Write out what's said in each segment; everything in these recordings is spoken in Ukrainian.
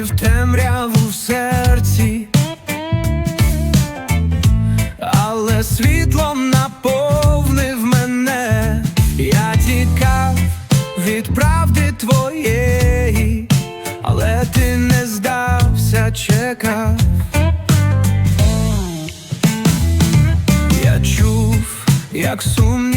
бачив темряву в серці, але світлом наповнив мене, я тікав від правди твоєї, але ти не здався, чекав. Я чув, як сумно.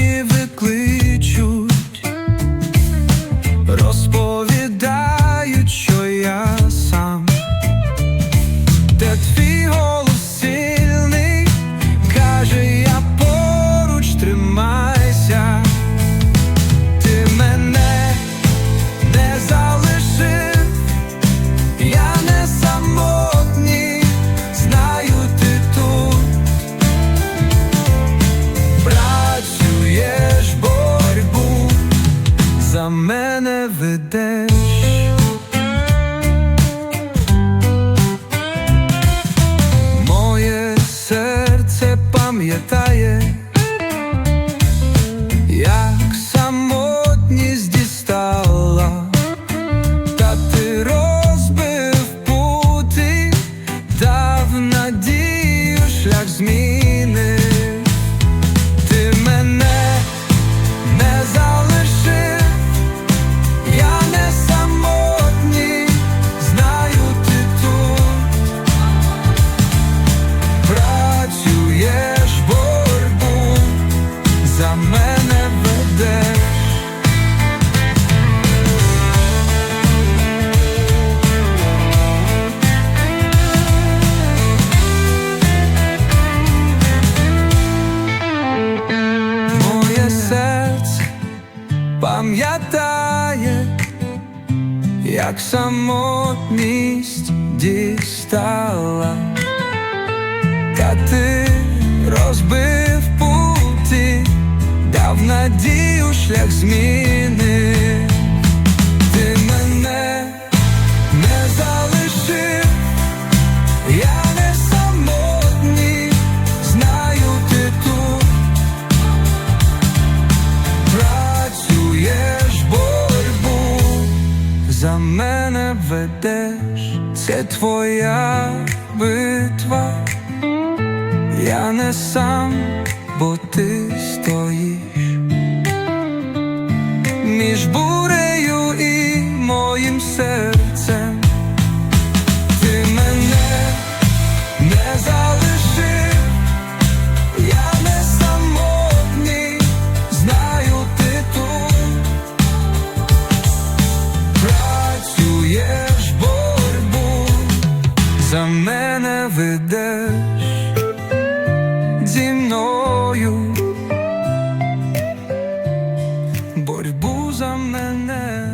За мене ведеш. Моє серце пам'ятає, як самотність дістала, та ти розбив пути, дав надію шлях зміни. Пам'ятає, як самотність дістала, та ти розбив путі, дав надію шлях зміни. Ведеш, це твоя битва, я не сам, бо ти стоїш за мене ведеш зі мною борьбу за мене.